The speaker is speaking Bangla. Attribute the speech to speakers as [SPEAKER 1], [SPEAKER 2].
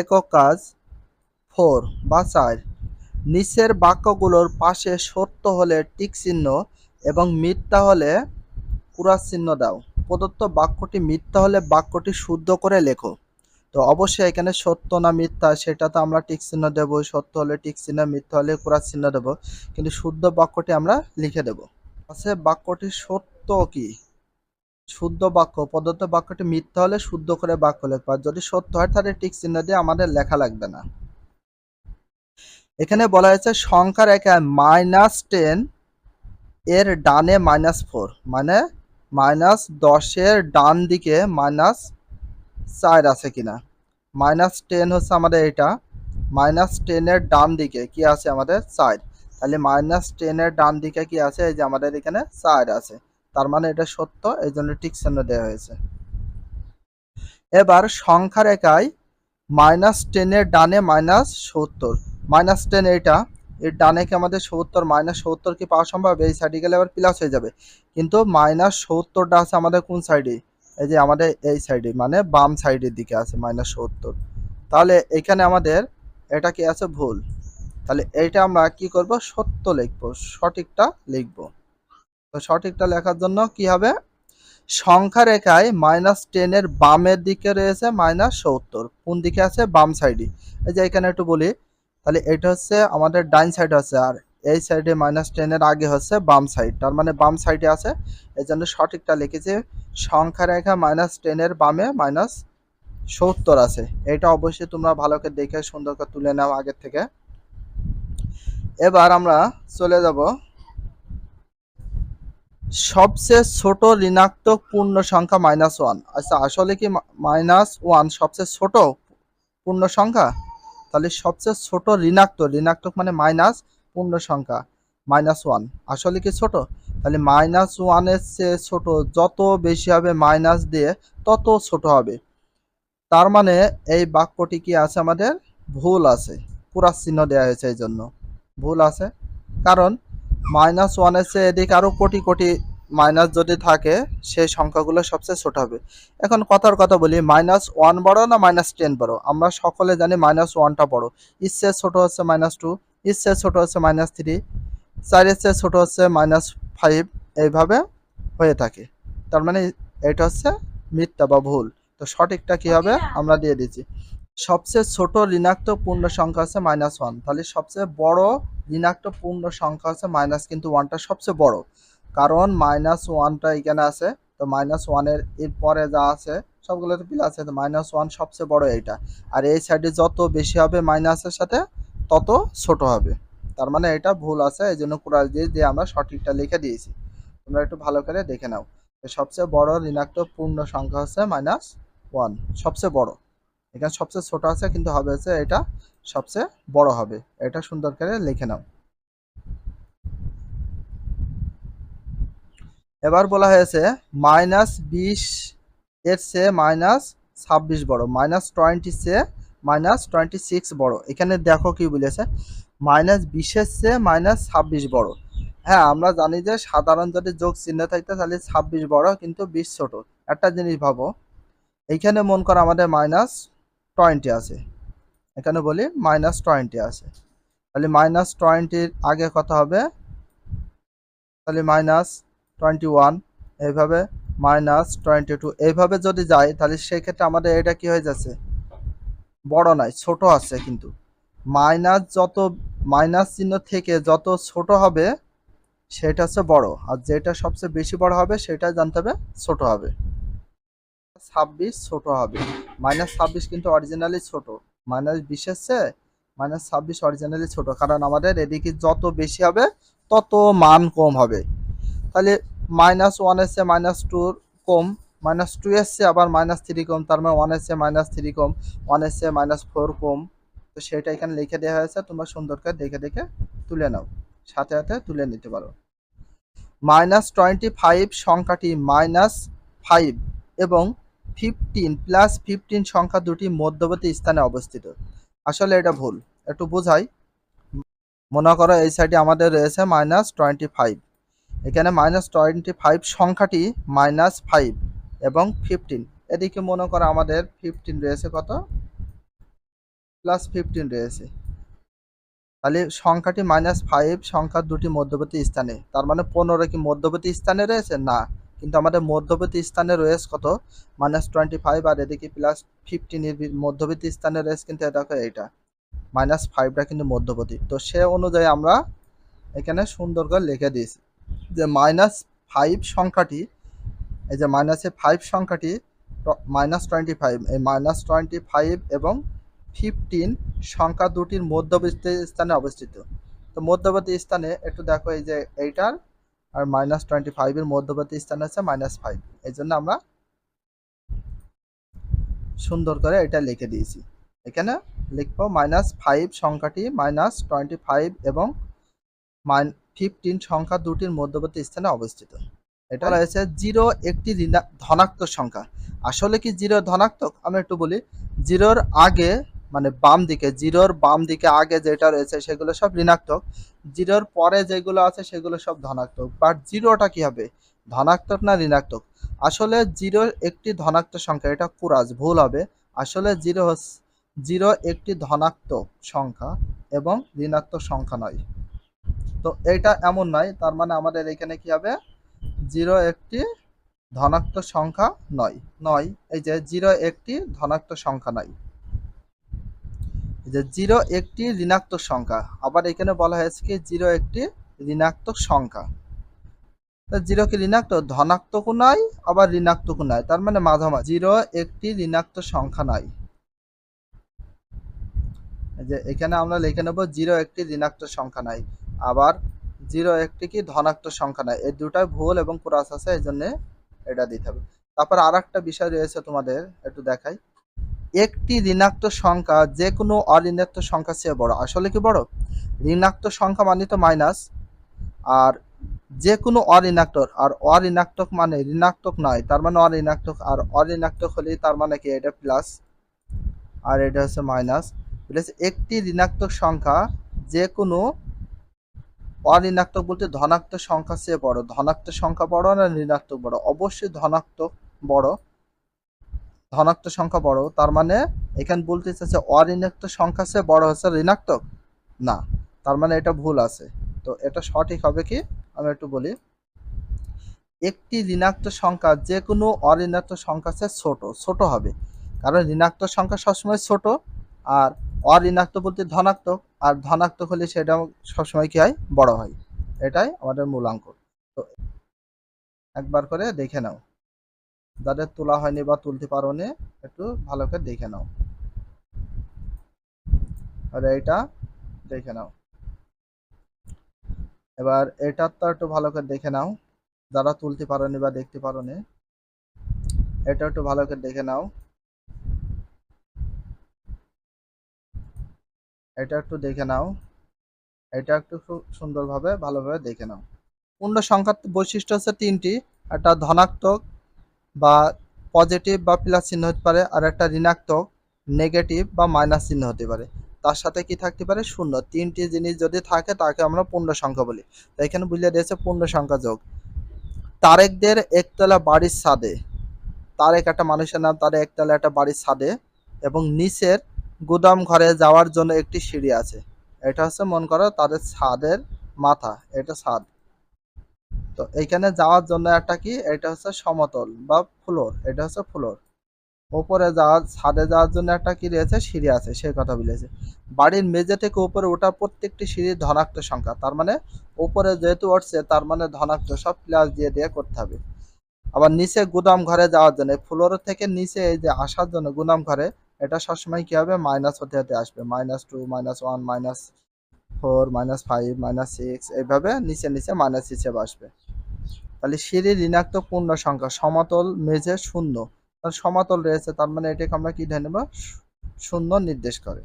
[SPEAKER 1] একক কাজ ফোর বা চার। নিচের বাক্যগুলোর পাশে সত্য হলে টিক চিহ্ন এবং মিথ্যা হলে পুরা চিহ্ন দাও। প্রদত্ত বাক্যটি মিথ্যা হলে বাক্যটি শুদ্ধ করে লেখো। তো অবশ্যই এখানে সত্য না মিথ্যা সেটা তো আমরা টিক চিহ্ন দেবো, সত্য হলে টিক চিহ্ন, মিথ্যা হলে পুরা চিহ্ন দেবো। কিন্তু শুদ্ধ বাক্যটি আমরা লিখে দেব। আছে বাক্যটি সত্য কি? শুদ্ধ বাক্য, প্রদত্ত বাক্যটি মিথ্যা হলে শুদ্ধ করে বাক্য আর যদি সত্য হয়, তাহলে টিক চিহ্ন দিয়ে আমাদের লেখা লাগবে না। এখানে বলা হয়েছে, সংখ্যার একে মাইনাস টেন এর ডানে মাইনাস ফোর মানে মাইনাস দশের ডান দিকে মাইনাস চার আছে কিনা? মাইনাস টেন হচ্ছে আমাদের এটা মাইনাস টেনের ডান দিকে কি আছে আমাদের? চার। তাহলে মাইনাস টেনের ডান দিকে কি আছে? এই যে আমাদের এখানে চার আছে। তার মানে এটা সত্য এই জন্য চিহ্ন দেওয়া হয়েছে। এবার সংখ্যার একাই মাইনাস টেনের ডানে মাইনাস সত্তর। মাইনাস টেন এইটা, এর ডানে কি আমাদের সত্তর, মাইনাস সত্তর কি পাওয়া সম্ভব? এই সাইডে গেলে আবার প্লাস হয়ে যাবে। কিন্তু মাইনাস সত্তরটা আছে আমাদের কোন সাইডে এই যে আমাদের এই সাইডে মানে বাম সাইডের দিকে আছে মাইনাস সত্তর। তাহলে এখানে আমাদের এটা কি আছে? ভুল। তাহলে এইটা আমরা কি করব? সত্য লিখব, সঠিকটা লিখব। তো সঠিকটা লেখার জন্য কি হবে? সংখ্যা রেখায় মাইনাস টেনের বামের দিকে রয়েছে মাইনাস সত্তর। কোন দিকে আছে? বাম সাইডে এই যে এখানে একটু বলি, তাহলে এটা হচ্ছে আমাদের ডাইন সাইড আছে, আর এই সাইডে মাইনাস টেনের আগে হচ্ছে বাম সাইড তার মানে বাম সাইডে আছে। এই জন্য সঠিকটা লিখেছে, সংখ্যা রেখা মাইনাস টেনের বামে মাইনাস সত্তর আছে। এটা অবশ্যই তোমরা ভালো করে দেখে সুন্দর করে তুলে নাও আগের থেকে। এবার আমরা চলে যাব সবচেয়ে ছোট ঋণাত্মক পূর্ণ সংখ্যা মাইনাস ওয়ান আচ্ছা আসলে কি মাইনাস ওয়ান সবচেয়ে ছোট পূর্ণ সংখ্যা? তাহলে সবচেয়ে ছোট ঋণাত্মক ঋণাত্মক মানে মাইনাস পূর্ণ সংখ্যা মাইনাস ওয়ান আসলে কি ছোট? তাহলে মাইনাস ওয়ানের চেয়ে ছোট, যত বেশি হবে মাইনাস দিয়ে তত ছোট হবে। তার মানে এই বাক্যটি কি আছে আমাদের? ভুল আছে। পুরা চিহ্ন দেওয়া হয়েছে এই জন্য। ভুল আছে। কারণ মাইনাস ওয়ানের চেয়ে এদিকে আরও কোটি কোটি মাইনাস যদি থাকে সেই সংখ্যাগুলো সবচেয়ে ছোট হবে। এখন কথার কথা বলি মাইনাস ওয়ান বড় না মাইনাস টেন বড়? আমরা সকলে জানি মাইনাস ওয়ানটা বড়। ইচ্ছে ছোট হচ্ছে মাইনাস টু ইচ্ছে ছোট হচ্ছে মাইনাস থ্রি চারের চেয়ে ছোট হচ্ছে মাইনাস ফাইভ এইভাবে হয়ে থাকে। তার মানে এটা হচ্ছে মিথ্যা বা ভুল। তো সঠিকটা কি হবে? আমরা দিয়ে দিচ্ছি। সবচেয়ে ছোট ঋণাত্মক পূর্ণ সংখ্যা হচ্ছে মাইনাস ওয়ান তাহলে সবচেয়ে বড় ঋণাত্মক পূর্ণ সংখ্যা হচ্ছে মাইনাস কিন্তু ওয়ানটা সবচেয়ে বড়। কারণ মাইনাস ওয়ানটা এখানে আছে, তো মাইনাস ওয়ানের এর পরে যা আছে সবগুলো তো প্লাস আছে, তো মাইনাস ওয়ান সবচেয়ে বড় এইটা। আর এই সাইডে যত বেশি হবে মাইনাসের সাথে, তত ছোট হবে। তার মানে এটা ভুল আছে, এই জন্য কুড়াল দিয়ে দিয়ে আমরা সঠিকটা লিখে দিয়েছি। তোমরা একটু ভালো করে দেখে নাও। সবচেয়ে বড় ঋণাত্মক পূর্ণ সংখ্যা হচ্ছে মাইনাস ওয়ান সবচেয়ে বড়। এখানে সবচেয়ে ছোট আছে, কিন্তু হবে হচ্ছে এটা সবচেয়ে বড় হবে। এটা সুন্দর করে লিখে নাও। এবার বলা হয়েছে, মাইনাস বিশ এর চেয়ে মাইনাস ছাব্বিশ বড়, মাইনাস টোয়েন্টি চেয়ে মাইনাস টোয়েন্টি সিক্স বড়। এখানে দেখো কি বলেছে, মাইনাস বিশের চেয়ে মাইনাস ছাব্বিশ বড়। হ্যাঁ আমরা জানি যে সাধারণ যদি যোগ চিহ্ন থাকতে তাহলে ছাব্বিশ বড়, কিন্তু বিশ ছোট। একটা জিনিস ভাবো, এইখানে মন করো আমাদের মাইনাস টোয়েন্টি আছে। এখানে বলি মাইনাস টোয়েন্টি আছে। তাহলে মাইনাস টোয়েন্টির আগে কত হবে? তাহলে মাইনাস টোয়েন্টি ওয়ান, এইভাবে মাইনাস টোয়েন্টি টু, এইভাবে যদি যাই তাহলে সেক্ষেত্রে আমাদের এটা কি হয়ে যাচ্ছে? বড় নয়, ছোট আছে কিন্তু। মাইনাস যত মাইনাস চিহ্ন থেকে যত ছোট হবে, সেটা হচ্ছে বড়। আর যেটা সবচেয়ে বেশি বড় হবে সেটা জানতে হবে ছোট হবে। ছাব্বিশ ছোট হবে। মাইনাস ছাব্বিশ কিন্তু অরিজিনালি ছোট। মাইনাস বিশের চেয়ে মাইনাস ছাব্বিশ অরিজিনালি ছোট। কারণ আমাদের এদিকে যত বেশি হবে, তত মান কম হবে। তাহলে মাইনাস ওয়ানের চেয়ে মাইনাস টুর কম, মাইনাস টু এসছে, আবার মাইনাস থ্রি কম, তার মানে ওয়ানের চেয়ে মাইনাস থ্রি কম ওয়ানের চেয়ে মাইনাস ফোর কম। তো সেটা এখানে লিখে দেওয়া হয়েছে, তোমরা সুন্দর করে দেখে দেখে তুলে নাও। সাথে সাথে তুলে নিতে পারো। মাইনাস টোয়েন্টি ফাইভ সংখ্যাটি মাইনাস ফাইভ এবং ফিফটিন প্লাস ফিফটিন সংখ্যা দুটি মধ্যবর্তী স্থানে অবস্থিত। আসলে এটা ভুল। একটু বোঝাই। মনে করো এই সাইডে আমাদের রয়েছে মাইনাস টোয়েন্টি ফাইভ এখানে মাইনাস টোয়েন্টি ফাইভ সংখ্যাটি মাইনাস ফাইভ এবং ফিফটিন এদিকে মনে করো আমাদের ফিফটিন রয়েছে কত? প্লাস ফিফটিন রয়েছে। তাহলে সংখ্যাটি মাইনাস ফাইভ সংখ্যা দুটি মধ্যবর্তী স্থানে। তার মানে পনেরো কি মধ্যবর্তী স্থানে রয়েছে? না। কিন্তু আমাদের মধ্যবর্তী স্থানে রয়েছে কত? মাইনাস টোয়েন্টি ফাইভ আর এদিকে প্লাস ফিফটিনের মধ্যবর্তী স্থানে রয়েছে কিন্তু দেখো এইটা। মাইনাস ফাইভটা কিন্তু মধ্যবর্তী। তো সে অনুযায়ী আমরা এখানে সুন্দর করে লিখে দিয়েছি যে মাইনাস ফাইভ সংখ্যাটি, এই যে মাইনাসে ফাইভ সংখ্যাটি মাইনাস টোয়েন্টি ফাইভ এই মাইনাস টোয়েন্টি ফাইভ এবং ফিফটিন সংখ্যা দুটির মধ্যবর্তী স্থানে অবস্থিত। তো মধ্যবর্তী স্থানে একটু দেখো এই যে এইটার আর মাইনাস টোয়েন্টি ফাইভের মধ্যবর্তী স্থান হচ্ছে মাইনাস ফাইভ এই জন্য আমরা সুন্দর করে এটা লিখে দিয়েছি। এখানে লিখব মাইনাস ফাইভ সংখ্যাটি মাইনাস টোয়েন্টি ফাইভ এবং মাইন ফিফটিন সংখ্যা দুটির মধ্যবর্তী স্থানে অবস্থিত। এটা রয়েছে জিরো একটি ধনাত্মক সংখ্যা। আসলে কি জিরো ধনাত্মক? আমি একটু বলি। জিরোর আগে মানে বাম দিকে, জিরোর বাম দিকে আগে যেটা রয়েছে সেগুলো সব ঋণাত্মক, জিরোর পরে যেগুলো আছে সেগুলো সব ধনাত্মক। বাট জিরোটা কি হবে? ধনাত্মক না ঋণাত্মক? আসলে জিরো একটি ধনাত্মক সংখ্যা, এটা কুরাজ ভুল হবে। আসলে জিরো জিরো একটি ধনাত্মক সংখ্যা এবং ঋণাত্মক সংখ্যা নয়। তো এটা এমন নয়, তার মানে আমাদের এখানে কি হবে? জিরো একটি ধনাত্মক সংখ্যা নয়। নয়, এই যে জিরো একটি ধনাত্মক সংখ্যা নয়। যে জিরো একটি ঋণাত্মক সংখ্যা। আবার এখানে বলা হয়েছে কি, জিরো একটি ঋণাত্মক সংখ্যা। জিরো কি ঋণাত্মক, ধনাত্মকও নয় আবার ঋণাত্মকও নয় তার মানে মাঝামাঝি। জিরো একটি ঋণাত্মক সংখ্যা নয় যে এখানে আমরা লিখে নেব, জিরো একটি ঋণাত্মক সংখ্যা নাই। আবার জিরো একটি কি, ধনাত্মক সংখ্যা নাই। এই দুটাই ভুল এবং ক্রস আছে, এই জন্য এটা দিতে হবে। তারপর আর একটা বিষয় রয়েছে তোমাদের, একটু দেখাই। একটি ঋণাত্মক সংখ্যা যে কোনো অঋণাত্মক সংখ্যা চেয়ে বড়। আসলে কি বড়? ঋণাত্মক সংখ্যা মানে তো মাইনাস আর যে কোনো অঋণাত্মক, আর অঋণাত্মক মানে ঋণাত্মক নয়। তার মানে অঋণাত্মক, আর অঋণাত্মক হলে তার মানে কি? এটা প্লাস আর এটা হচ্ছে মাইনাস প্লাস একটি ঋণাত্মক সংখ্যা যে কোনো অঋণাত্মক বলতে ধনাত্মক সংখ্যা চেয়ে বড়। ধনাত্মক সংখ্যা বড় না ঋণাত্মক বড়? অবশ্যই ধনাত্মক বড়। ধনাত্মক সংখ্যা বড়, তার মানে এখানে বলতে চাচ্ছে অঋণাত্মক সংখ্যা সে বড় হচ্ছে ঋণাত্মক? না, তার মানে এটা ভুল আছে। তো এটা সঠিক হবে কি? আমি একটু বলি। একটি ঋণাত্মক সংখ্যা যে কোনো অঋণাত্মক সংখ্যা সে ছোট ছোট হবে। কারণ ঋণাত্মক সংখ্যা সবসময় ছোট আর অঋণাত্মক বলতে ধনাত্মক, আর ধনাত্মক হলে সেটা সবসময় কি হয়? বড় হয়। এটাই আমাদের মূলাঙ্ক তো একবার করে দেখে নাও। যাদের তোলা হয়নি বা তুলতে পারো একটু ভালো করে দেখে নাও। আর এটা দেখে নাও। এবার এটার তো একটু ভালো করে দেখে নাও। যারা তুলতে পারোনি বা দেখতে পারোনি এটা একটু ভালো করে দেখে নাও। এটা একটু দেখে নাও। এটা একটু খুব সুন্দরভাবে, ভালোভাবে দেখে নাও। পূর্ণ সংখ্যার বৈশিষ্ট্য হচ্ছে তিনটি। একটা ধনাত্মক বা পজিটিভ বা প্লাস চিহ্ন হতে পারে, আর একটা ঋণাত্মক নেগেটিভ বা মাইনাস চিহ্ন হতে পারে। তার সাথে কি থাকতে পারে? শূন্য। তিনটি জিনিস যদি থাকে, তাকে আমরা পূর্ণ সংখ্যা বলি। তো এখানে বুঝলে দিয়েছে পূর্ণ সংখ্যা যোগ। তারেকদের একতলা বাড়ির ছাদে, তারেক একটা মানুষের নাম তারেক একতলা একটা বাড়ির ছাদে, এবং নিচের গুদাম ঘরে যাওয়ার জন্য একটি সিঁড়ি আছে। এটা হচ্ছে মন করো তাদের ছাদের মাথা, এটা ছাদ। তো এইখানে যাওয়ার জন্য একটা কি? এটা হচ্ছে সমতল বা ফ্লোর, এটা হচ্ছে ফ্লোর। উপরে যাওয়ার, ছাদে যাওয়ার জন্য একটা কি রয়েছে? সিঁড়ি আছে, সেই কথা বলেছে। বাড়ির মেঝে থেকে উপরে ওঠা প্রত্যেকটি সিঁড়ির ধনাক্ত সংখ্যা, তার মানে উপরে যেহেতু উঠছে, তার মানে ধনাক্ত সব প্লাস দিয়ে দিয়ে করতে হবে। আবার নিচে গুদাম ঘরে যাওয়ার জন্য, ফ্লোর থেকে নিচে এই যে আসার জন্য গুদাম ঘরে, এটা সবসময় কি হবে? মাইনাস হতে হতে আসবে। Minus two minus one minus four minus five minus six এইভাবে নিচে নিচে মাইনাস হিসেবে আসবে। তাহলে সিঁড়ির ঋণাত্মক পূর্ণ সংখ্যা, সমতল মেঝে শূন্য। সমতল সমাতল রয়েছে, তার মানে এটাকে আমরা কি ধরে নেব? শূন্য নির্দেশ করে।